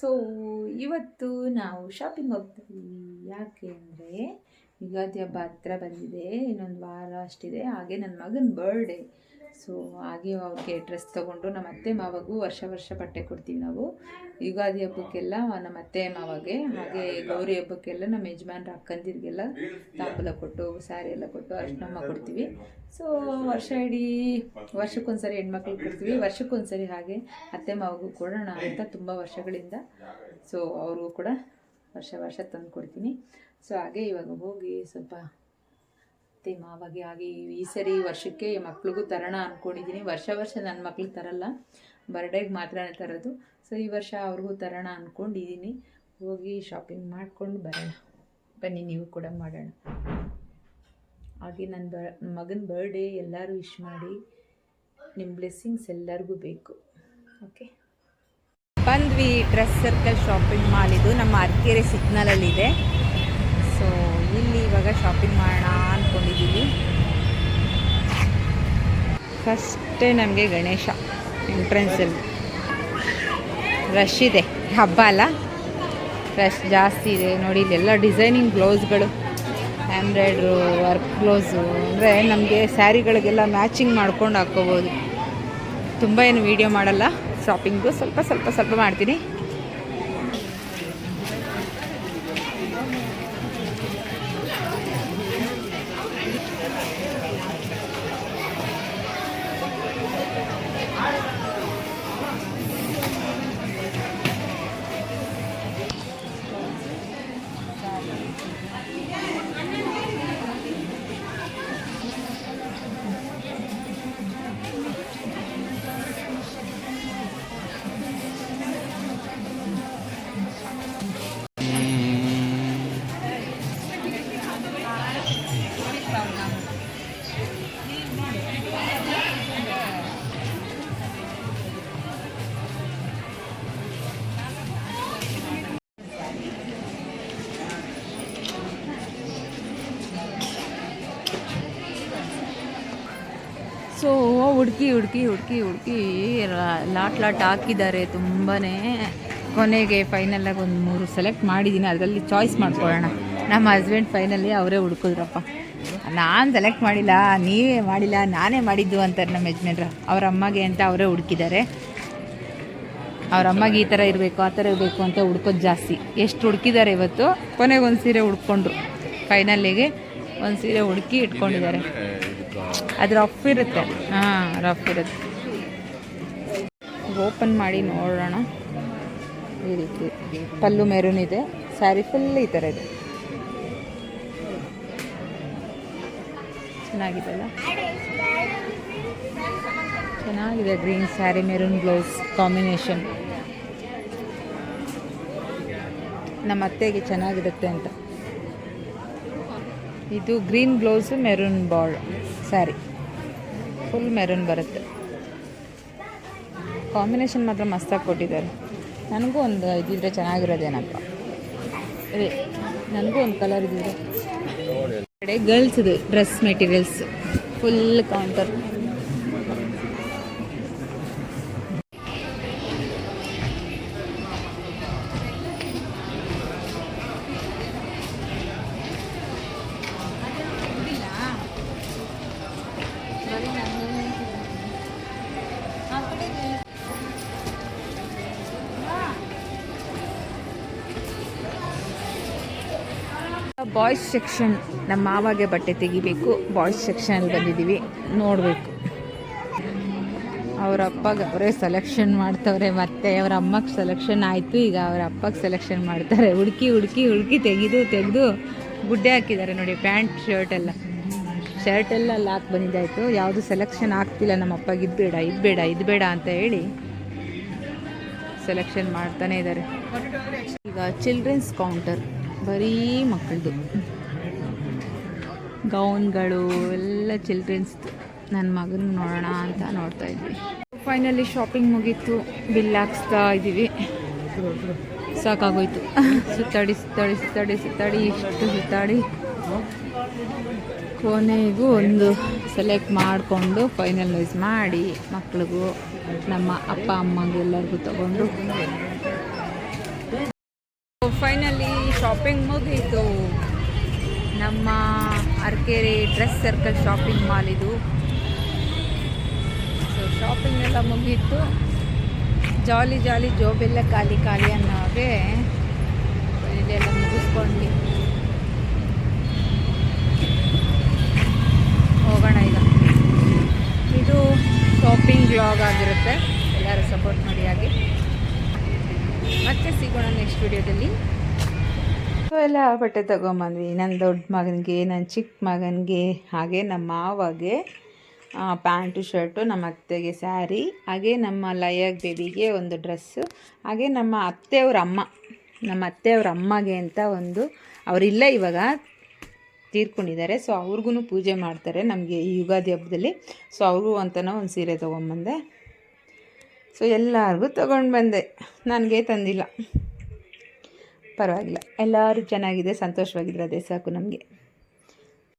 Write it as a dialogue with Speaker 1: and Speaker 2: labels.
Speaker 1: So ಇವತ್ತು ನಾವು shopping ಹೋಗ್ತೀವಿ ಯಾಕೆ ಅಂದರೆ ಯುಗಾದಿ ಹಬ್ಬ ಹತ್ರ ಬಂದಿದೆ, ಇನ್ನೊಂದು ವಾರ ಅಷ್ಟಿದೆ. ಹಾಗೆ ನನ್ನ ಮಗನ ಬರ್ಡೇ ಸೊ ಹಾಗೆ ಅವ್ರಿಗೆ ಡ್ರೆಸ್ ತೊಗೊಂಡು ನಮ್ಮ ಅತ್ತೆ ಮಾವಗೂ ವರ್ಷ ವರ್ಷ ಬಟ್ಟೆ ಕೊಡ್ತೀವಿ ನಾವು. ಯುಗಾದಿ ಹಬ್ಬಕ್ಕೆಲ್ಲ ನಮ್ಮ ಅತ್ತೆ ಮಾವಗೆ, ಹಾಗೆ ಗೌರಿ ಹಬ್ಬಕ್ಕೆಲ್ಲ ನಮ್ಮ ಯಜಮಾನ್ರ ಅಕ್ಕಂದಿರಿಗೆಲ್ಲ ತಾಂಬೂಲ ಕೊಟ್ಟು ಸ್ಯಾರಿ ಎಲ್ಲ ಕೊಟ್ಟು ಅರ್ಶನಮ್ಮ ಕೊಡ್ತೀವಿ. ಸೊ ವರ್ಷ ಇಡೀ ವರ್ಷಕ್ಕೊಂದ್ಸರಿ ಹೆಣ್ಮಕ್ಳು ಕೊಡ್ತೀವಿ. ವರ್ಷಕ್ಕೊಂದ್ಸರಿ ಹಾಗೆ ಅತ್ತೆ ಮಾವಗೂ ಕೊಡೋಣ ಅಂತ ತುಂಬ ವರ್ಷಗಳಿಂದ. ಸೊ ಅವ್ರಿಗೂ ಕೂಡ ವರ್ಷ ವರ್ಷ ತಂದು ಕೊಡ್ತೀನಿ. ಸೊ ಹಾಗೆ ಇವಾಗ ಹೋಗಿ ಸ್ವಲ್ಪ ಅತ್ತೆ ಮಾವಾಗಿ ಹಾಗೆ ಈ ಸರಿ ವರ್ಷಕ್ಕೆ ಮಕ್ಳಿಗೂ ತರೋಣ ಅಂದ್ಕೊಂಡಿದ್ದೀನಿ ವರ್ಷ ವರ್ಷ ನನ್ನ ಮಕ್ಳಿಗೆ ತರಲ್ಲ. ಬರ್ಡೇಗೆ ಮಾತ್ರನೇ ತರೋದು. ಸೊ ಈ ವರ್ಷ ಅವ್ರಿಗೂ ತರೋಣ ಅಂದ್ಕೊಂಡಿದ್ದೀನಿ ಹೋಗಿ ಶಾಪಿಂಗ್ ಮಾಡ್ಕೊಂಡು ಬರೋಣ. ಬನ್ನಿ ನೀವು ಕೂಡ ಮಾಡೋಣ. ಹಾಗೆ ನನ್ನ ಬ ಮಗನ ಬರ್ಡೇ ಎಲ್ಲರೂ ವಿಶ್ ಮಾಡಿ ನಿಮ್ಮ ಬ್ಲೆಸ್ಸಿಂಗ್ಸ್ ಎಲ್ಲರಿಗೂ ಬೇಕು. ಓಕೆ
Speaker 2: ಬಂದ್ವಿ ಡ್ರೆಸ್ ಸರ್ಕಲ್ ಶಾಪಿಂಗ್ ಮಾಲ್ ಇದು. ನಮ್ಮ ಅರ್ಕೆರೆ ಸಿಗ್ನಲಲ್ಲಿದೆ ಇವಾಗ ಶಾಪಿಂಗ್ ಮಾಡೋಣ ಅಂದ್ಕೊಂಡಿದ್ದೀವಿ ಫಸ್ಟೇ ನಮಗೆ ಗಣೇಶ ಎಂಟ್ರೆನ್ಸಲ್ಲಿ ರಶ್ ಇದೆ, ಹಬ್ಬ ಅಲ್ಲ? ರಶ್ ಜಾಸ್ತಿ ಇದೆ. ನೋಡಿ ಇಲ್ಲೆಲ್ಲ ಡಿಸೈನಿಂಗ್ ಬ್ಲೌಸ್ಗಳು ಎಂಬ್ರಾಯ್ಡ್ರು ವರ್ಕ್ ಬ್ಲೌಸು ಅಂದರೆ ನಮಗೆ ಸ್ಯಾರಿಗಳಿಗೆಲ್ಲ ಮ್ಯಾಚಿಂಗ್ ಮಾಡ್ಕೊಂಡು ಹಾಕ್ಕೋಬೋದು. ತುಂಬ ಏನು ವೀಡಿಯೋ ಮಾಡಲ್ಲ. ಶಾಪಿಂಗು ಸ್ವಲ್ಪ ಸ್ವಲ್ಪ ಸ್ವಲ್ಪ ಮಾಡ್ತೀನಿ. ಸೊ ಹುಡುಕಿ ಹುಡುಕಿ ಹುಡುಕಿ ಹುಡುಕಿ ಲಾಟ್ ಲಾಟ್ ಹಾಕಿದ್ದಾರೆ ತುಂಬಾ ಕೊನೆಗೆ ಫೈನಲಾಗಿ ಒಂದು ಮೂರು ಸೆಲೆಕ್ಟ್ ಮಾಡಿದ್ದೀನಿ ಅದರಲ್ಲಿ ಚಾಯ್ಸ್ ಮಾಡ್ಕೊಳ್ಳೋಣ. ನಮ್ಮ ಹಸ್ಬೆಂಡ್ ಫೈನಲಿ ಅವರೇ ಹುಡುಕಿದ್ರಪ್ಪ. ನಾನು ಸೆಲೆಕ್ಟ್ ಮಾಡಿಲ್ಲ, ನೀವೇ ಮಾಡಿಲ್ಲ, ನಾನೇ ಮಾಡಿದ್ದು ಅಂತಾರೆ ನಮ್ಮ ಯಜಮಾನ್ರು. ಅವ್ರ ಅಮ್ಮಗೆ ಅಂತ ಅವರೇ ಹುಡುಕಿದ್ದಾರೆ. ಅವ್ರ ಅಮ್ಮಗೆ ಈ ಥರ ಇರಬೇಕು, ಆ ಥರ ಇರಬೇಕು ಅಂತ ಹುಡ್ಕೋದು ಜಾಸ್ತಿ. ಎಷ್ಟು ಹುಡುಕಿದ್ದಾರೆ ಇವತ್ತು? ಕೊನೆಗೆ ಒಂದು ಸೀರೆ ಹುಡ್ಕೊಂಡ್ರು. ಫೈನಲ್ಲಿಗೆ ಒಂದು ಸೀರೆ ಹುಡುಕಿ ಇಟ್ಕೊಂಡಿದ್ದಾರೆ. ಅದು ರಫ್ ಇರುತ್ತೆ. ಹಾಂ ರಫ್ ಇರುತ್ತೆ. ಓಪನ್ ಮಾಡಿ ನೋಡೋಣ. ಈ ರೀತಿ. ಪಲ್ಲು ಮೆರೂನ್ ಇದೆ. ಸ್ಯಾರಿ ಫುಲ್ ಈ ಥರ ಇದೆ. ಚೆನ್ನಾಗಿದೆಲ್ಲ ಚೆನ್ನಾಗಿದೆ green sari maroon blouse combination ನಮ್ಮ ಅತ್ತೆಗೆ ಚೆನ್ನಾಗಿರುತ್ತೆ ಅಂತ. ಇದು green blouse maroon ball sari. Full maroon ಬರುತ್ತೆ. ಕಾಂಬಿನೇಷನ್ ಮಾತ್ರ ಮಸ್ತಾಗಿ ಕೊಟ್ಟಿದ್ದಾರೆ. ನನಗೂ ಒಂದು ಇದಿದ್ರೆ ಚೆನ್ನಾಗಿರೋದೇನಪ್ಪ ಅದೇ ನನಗೂ ಒಂದು ಕಲರ್ ಇದ್ದಿದ್ರೆ ಕಡೆ ಗರ್ಲ್ಸ್ದು dress materials full counter boys section ನಮ್ಮ ಮಾವಾಗೆ ಬಟ್ಟೆ ತೆಗಿಬೇಕು. ಬಾಯ್ಸ್ ಸೆಕ್ಷನ್ ಬಂದಿದ್ದೀವಿ. ನೋಡಬೇಕು. ಅವ್ರ ಅಪ್ಪಗೆ ಅವರೇ ಸೆಲೆಕ್ಷನ್ ಮಾಡ್ತವ್ರೆ, ಮತ್ತೆ ಅವ್ರ ಅಮ್ಮಗೆ ಸೆಲೆಕ್ಷನ್ ಆಯಿತು. ಈಗ ಅವ್ರ ಅಪ್ಪಗೆ ಸೆಲೆಕ್ಷನ್ ಮಾಡ್ತಾರೆ. ಹುಡುಕಿ ಹುಡುಕಿ ಹುಡುಕಿ ತೆಗೆದು ತೆಗೆದು ಗುಡ್ಡೆ ಹಾಕಿದ್ದಾರೆ ನೋಡಿ, ಪ್ಯಾಂಟ್ ಶರ್ಟ್ ಎಲ್ಲ. ಶರ್ಟ್ ಎಲ್ಲ ಅಲ್ಲಿ ಹಾಕಿ ಬಂದಿದ್ದಾಯಿತು. ಯಾವುದು ಸೆಲೆಕ್ಷನ್ ಆಗ್ತಿಲ್ಲ, ನಮ್ಮ ಅಪ್ಪಗೆ ಇದು ಬೇಡ ಇದು ಬೇಡ ಇದು ಬೇಡ ಅಂತ ಹೇಳಿ ಸೆಲೆಕ್ಷನ್ ಮಾಡ್ತಾನೆ ಇದ್ದಾರೆ. ಈಗ ಚಿಲ್ಡ್ರನ್ಸ್ ಕೌಂಟರ್ ಬರೀ ಮಕ್ಕಳದು. ಗೌನ್ಗಳು, ಎಲ್ಲ ಚಿಲ್ಡ್ರನ್ಸ್ದು ನನ್ನ ಮಗನ ನೋಡೋಣ ಅಂತ ನೋಡ್ತಾ ಇದ್ವಿ. ಫೈನಲಿ ಶಾಪಿಂಗ್ ಮುಗೀತು. ಬಿಲ್ ಹಾಕ್ಸ್ತಾ ಇದ್ದೀವಿ. ಸಾಕಾಗೋಯ್ತು. ಸುತ್ತಾಡಿ ಸುತ್ತಾಡಿ ಸುತ್ತಾಡಿ ಸುತ್ತಾಡಿ, ಇಷ್ಟು ಸುತ್ತಾಡಿ. ಕೊನೆಗೂ ಒಂದು ಸೆಲೆಕ್ಟ್ ಮಾಡಿಕೊಂಡು ಫೈನಲೈಸ್ ಮಾಡಿ ಮಕ್ಳಿಗೂ, ನಮ್ಮ ಅಪ್ಪ, ಅಮ್ಮಗೆಲ್ಲರಿಗೂ ತಗೊಂಡು ಫೈನಲಿ ಶಾಪಿಂಗ್ ಮುಗಿಯಿತು ನಮ್ಮ Arekere dress circle shopping mall ಇದು. ಸೊ ಶಾಪಿಂಗ್ ಎಲ್ಲ ಮುಗೀತು. ಜಾಲಿ ಜಾಲಿ ಜೋಬೆಲ್ಲ ಖಾಲಿ ಖಾಲಿ ಅನ್ನೋ ಹಾಗೆ ಇಲ್ಲೆಲ್ಲ ಮುಗಿಸ್ಕೊಂಡು ಹೋಗೋಣ ಈಗ. ಇದು ಶಾಪಿಂಗ್ ಬ್ಲಾಗ್ ಆಗಿರುತ್ತೆ. ಎಲ್ಲರೂ ಸಪೋರ್ಟ್ ಮಾಡಿ ಹಾಗೆ. ಮತ್ತೆ ಸಿಗೋಣ ನೆಕ್ಸ್ಟ್ ವಿಡಿಯೋದಲ್ಲಿ
Speaker 1: ಎಲ್ಲ ಬಟ್ಟೆ ತಗೊಂಬಂದ್ವಿ. ನನ್ನ ದೊಡ್ಡ ಮಗನಿಗೆ ನನ್ನ ಚಿಕ್ಕ ಮಗನಿಗೆ, ಹಾಗೆ ನಮ್ಮ ಮಾವಗೆ ಪ್ಯಾಂಟು ಶರ್ಟು ನಮ್ಮ ಅತ್ತೆಗೆ ಸ್ಯಾರಿ ಹಾಗೆ ನಮ್ಮ ಲಯಗ್ ಬೇಬಿಗೆ ಒಂದು ಡ್ರೆಸ್ಸು ಹಾಗೆ ನಮ್ಮ ಅತ್ತೆಯವ್ರ ಅಮ್ಮ, ನಮ್ಮ ಅತ್ತೆಯವ್ರ ಅಮ್ಮಗೆ ಅಂತ ಒಂದು ಅವರಿಲ್ಲ ಇವಾಗ ತೀರ್ಕೊಂಡಿದ್ದಾರೆ. ಸೊ ಅವ್ರಿಗೂ ಪೂಜೆ ಮಾಡ್ತಾರೆ ನಮಗೆ ಈ ಯುಗಾದಿ ಹಬ್ಬದಲ್ಲಿ. ಸೊ ಅವ್ರಿಗೂ ಅಂತಲೋ ಒಂದು ಸೀರೆ ತೊಗೊಂಬಂದೆ. ಸೊ ಎಲ್ಲರಿಗೂ ತೊಗೊಂಡು ಬಂದೆ. ನನಗೆ ತಂದಿಲ್ಲ. ಪರವಾಗಿಲ್ಲ. ಎಲ್ಲರೂ ಚೆನ್ನಾಗಿದೆ ಸಂತೋಷವಾಗಿದ್ರೆ ಅದೇ ಸಾಕು ನಮಗೆ.